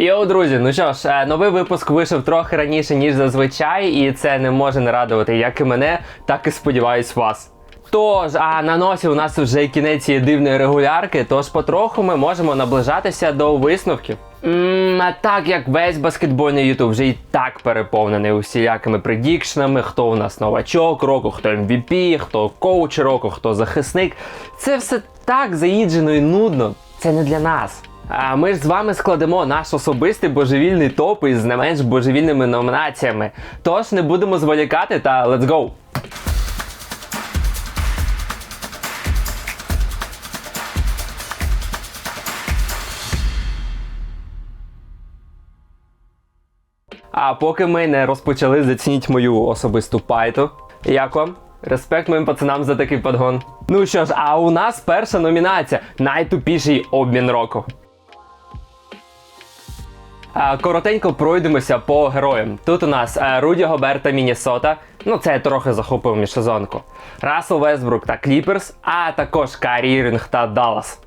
Йоу, друзі, ну що ж, е, новий випуск вийшов трохи раніше, ніж зазвичай, і це не може не радувати як і мене, так і сподіваюсь вас. Тож, а на носі у нас вже кінець цієї дивної регулярки, тож потроху ми можемо наближатися до висновків. Ммм, а так як весь баскетбольний ютуб вже і так переповнений усілякими предікшнами, хто у нас новачок року, хто MVP, хто коуч року, хто захисник. Це все так заїджено і нудно. Це не для нас. А ми ж з вами складемо наш особистий божевільний топ із не менш божевільними номінаціями. Тож не будемо зволікати та let's go! А поки ми не розпочали, зацініть мою особисту пайту. Як вам? Респект моїм пацанам за такий подгон. Ну що ж, а у нас перша номінація найтупіший обмін року. Коротенько пройдемося по героям. Тут у нас е, Руді Гоберта Мінісота. Ну, це я трохи захопив між сезонку. Рассел Весбрук та Кліперс, а також Карі Ірінг та Даллас.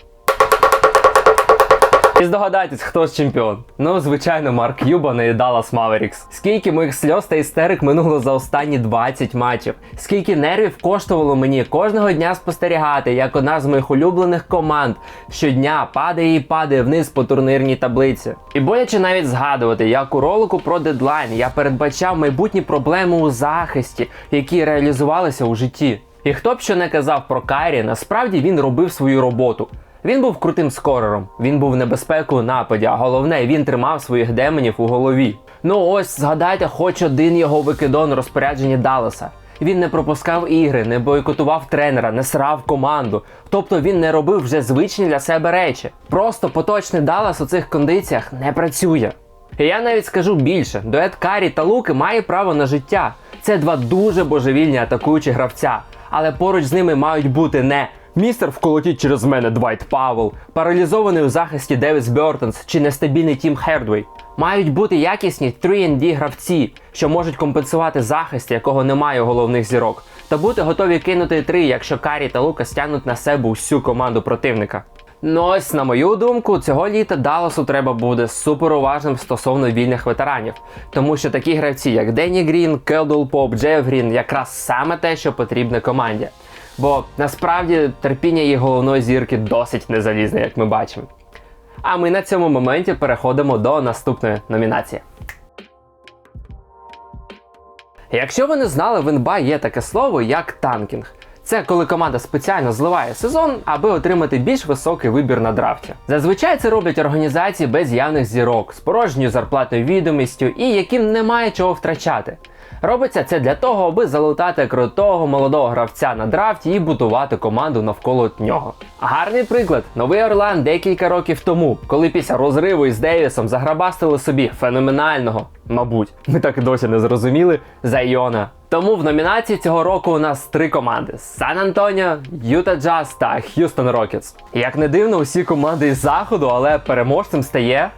І здогадайтесь, хто ж чемпіон. Ну, звичайно, Марк Юбан і Dallas Mavericks. Скільки моїх сльоз та істерик минуло за останні 20 матчів. Скільки нервів коштувало мені кожного дня спостерігати, як одна з моїх улюблених команд щодня падає і падає вниз по турнірній таблиці. І боляче навіть згадувати, як у ролику про дедлайн я передбачав майбутні проблеми у захисті, які реалізувалися у житті. І хто б що не казав про Кайрі, насправді він робив свою роботу. Він був крутим скорером, він був небезпекою нападі, а головне, він тримав своїх демонів у голові. Ну ось згадайте, хоч один його викидон розпорядженні Далласа. Він не пропускав ігри, не бойкотував тренера, не срав команду. Тобто він не робив вже звичні для себе речі. Просто поточний Даллас у цих кондиціях не працює. І я навіть скажу більше: дует Карі та Луки має право на життя. Це два дуже божевільні атакуючі гравця, але поруч з ними мають бути не Містер вколотіть через мене Двайт Павел, паралізований у захисті Девіс Бертонс чи нестабільний Тім Хердвей. Мають бути якісні 3D гравці, що можуть компенсувати захист, якого немає у головних зірок, та бути готові кинути три, якщо Карі та Лука стягнуть на себе усю команду противника. Ну ось, на мою думку, цього літа Далласу треба буде супер уважним стосовно вільних ветеранів, тому що такі гравці, як Денні Грін, Келдул Поп, Джеф Грін, якраз саме те, що потрібне команді. Бо насправді терпіння її головної зірки досить незалізне, як ми бачимо. А ми на цьому моменті переходимо до наступної номінації. Якщо ви не знали, в НБА є таке слово як танкінг. Це коли команда спеціально зливає сезон, аби отримати більш високий вибір на драфті. Зазвичай це роблять організації без явних зірок, з порожньою зарплатною відомістю і яким немає чого втрачати. Робиться це для того, аби залутати крутого молодого гравця на драфті і будувати команду навколо нього. Гарний приклад новий Орлан декілька років тому, коли після розриву із Девісом заграбастили собі феноменального, мабуть, ми так і досі не зрозуміли, Зайона. Тому в номінації цього року у нас три команди: Сан Антоніо, Юта Джаз та Х'юстон Рокетс. Як не дивно, усі команди із заходу, але переможцем стає.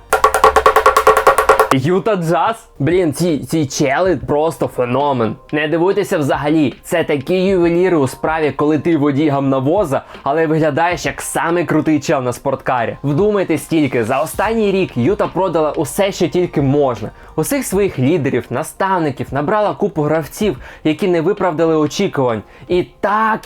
Юта Джаз? Блін, ці ці чели просто феномен. Не дивуйтеся взагалі. Це такі ювеліри у справі, коли ти водій гамнавоза, але виглядаєш як самий крутий чел на спорткарі. Вдумайтесь тільки, за останній рік Юта продала усе, що тільки можна. Усіх своїх лідерів, наставників, набрала купу гравців, які не виправдали очікувань. І так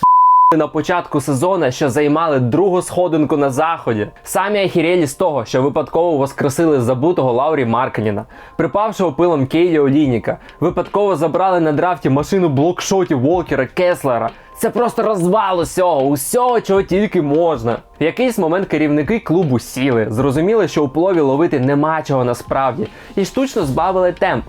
на початку сезону, що займали другу сходинку на заході. Самі ахірелі з того, що випадково воскресили забутого Лаурі Марканіна, припавшого пилом Кейлі Олініка, випадково забрали на драфті машину блокшотів Волкера Кеслера. Це просто розвал усього, усього, чого тільки можна. В якийсь момент керівники клубу сіли, зрозуміли, що у плові ловити нема чого насправді, і штучно збавили темп.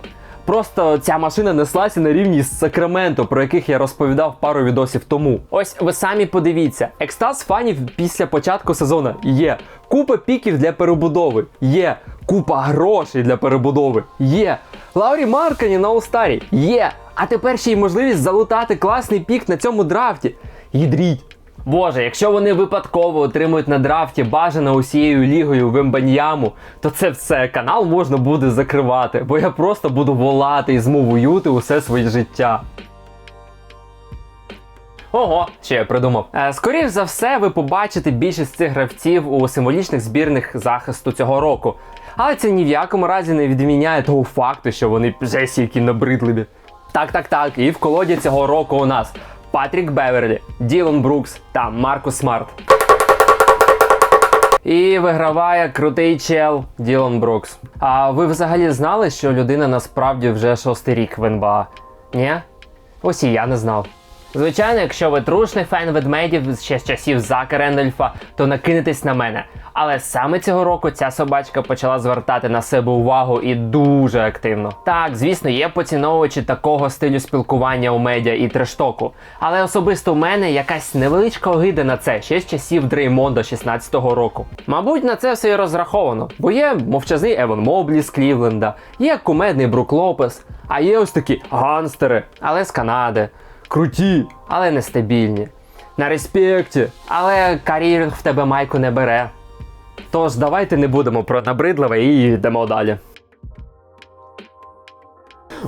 Просто ця машина неслася на рівні з Сакраменто, про яких я розповідав пару відосів тому. Ось ви самі подивіться, екстаз фанів після початку сезону є. Купа піків для перебудови. Є. Купа грошей для перебудови. Є. Лаурі Маркані на Олстарі. Є. А тепер ще й можливість залутати класний пік на цьому драфті. Їдріть. Боже, якщо вони випадково отримують на драфті бажано усією лігою Вембаньяму, то це все канал можна буде закривати, бо я просто буду волати і змовуюти усе своє життя. Ого, що я придумав. Е, скоріш за все, ви побачите більшість цих гравців у символічних збірних захисту цього року. Але це ні в якому разі не відміняє того факту, що вони вже стільки набридливі. Так, так, так. І в колоді цього року у нас Патрік Беверлі, Ділон Брукс та Маркус Смарт. І виграває крутий чел Ділон Брукс. А ви взагалі знали, що людина насправді вже шостий рік в НБА? Ні? Ось і я не знав. Звичайно, якщо ви трушний фен ведмедів ще з часів Зака Рендольфа, то накинетесь на мене. Але саме цього року ця собачка почала звертати на себе увагу і дуже активно. Так, звісно, є поціновувачі такого стилю спілкування у медіа і трештоку. Але особисто в мене якась невеличка огида на це ще з часів Дреймонда 16-го року. Мабуть, на це все і розраховано, бо є мовчазний Еван Моблі з Клівленда, є кумедний Брук Лопес, а є ось такі ганстери, але з Канади. Круті, але нестабільні. На респекті, але кар'єринг в тебе майку не бере. Тож давайте не будемо про набридливе і йдемо далі.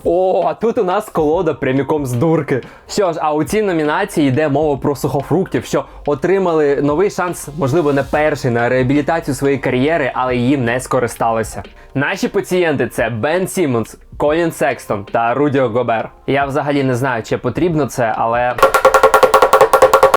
О, а тут у нас колода пряміком з дурки. Що ж, а у цій номінації йде мова про сухофруктів, що отримали новий шанс, можливо, не перший на реабілітацію своєї кар'єри, але їм не скористалися. Наші пацієнти це Бен Сімонс, Колін Секстон та Рудіо Гобер. Я взагалі не знаю, чи потрібно це, але.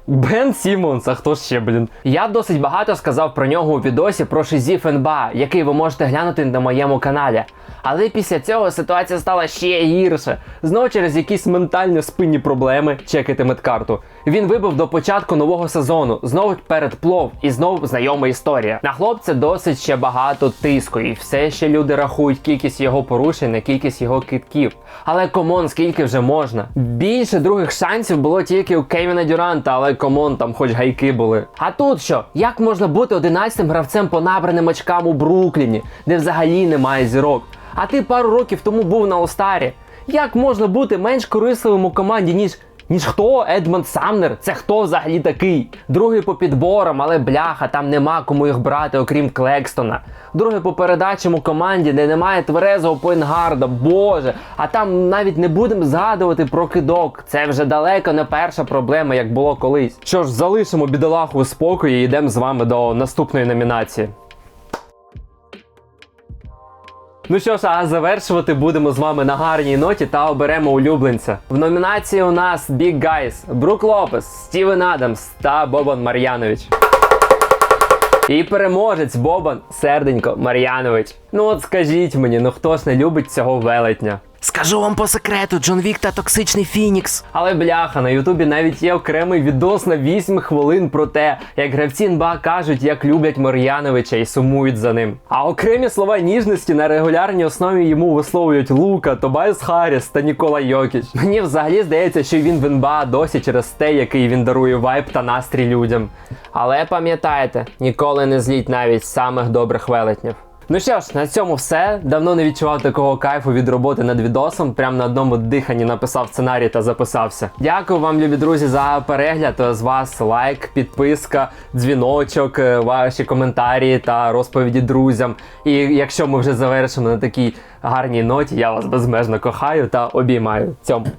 Бен Сімонс, а хто ще, блін? Я досить багато сказав про нього у відосі про Шизіф НБА, який ви можете глянути на моєму каналі. Але після цього ситуація стала ще гірше. Знову через якісь ментальні спинні проблеми, чекайте медкарту. Він вибив до початку нового сезону, знову перед плов, і знову знайома історія. На хлопця досить ще багато тиску, і все ще люди рахують кількість його порушень на кількість його китків. Але комон, скільки вже можна? Більше других шансів було тільки у Кевіна Дюранта, але комон, там хоч гайки були. А тут що? Як можна бути 11-м гравцем по набраним очкам у Брукліні, де взагалі немає зірок? А ти пару років тому був на Остарі. Як можна бути менш корисливим у команді, ніж. Ніж хто Едмонд Самнер? Це хто взагалі такий? Другий по підборам, але бляха, там нема кому їх брати, окрім Клекстона. Другий по передачам у команді, де немає тверезого поінгарда, боже. А там навіть не будемо згадувати про кидок. Це вже далеко не перша проблема, як було колись. Що ж, залишимо бідолаху у спокої і йдемо з вами до наступної номінації. Ну що ж, а завершувати будемо з вами на гарній ноті та оберемо улюбленця. В номінації у нас Big Guys, Брук Лопес, Стівен Адамс та Бобан Мар'янович. І переможець Бобан Серденько Мар'янович. Ну от скажіть мені, ну хто ж не любить цього велетня? Скажу вам по секрету, Джон Вік та токсичний Фінікс. Але бляха, на Ютубі навіть є окремий відос на 8 хвилин про те, як гравці НБА кажуть, як люблять Мар'яновича і сумують за ним. А окремі слова ніжності на регулярній основі йому висловлюють Лука, Тобайс Харріс та Нікола Йокіч. Мені взагалі здається, що він в НБА досі через те, який він дарує вайб та настрій людям. Але пам'ятайте, ніколи не зліть навіть самих добрих велетнів. Ну що ж, на цьому все. Давно не відчував такого кайфу від роботи над відосом. Прям на одному диханні написав сценарій та записався. Дякую вам, любі друзі, за перегляд. З вас лайк, підписка, дзвіночок, е, ваші коментарі та розповіді друзям. І якщо ми вже завершимо на такій гарній ноті, я вас безмежно кохаю та обіймаю. Цьому.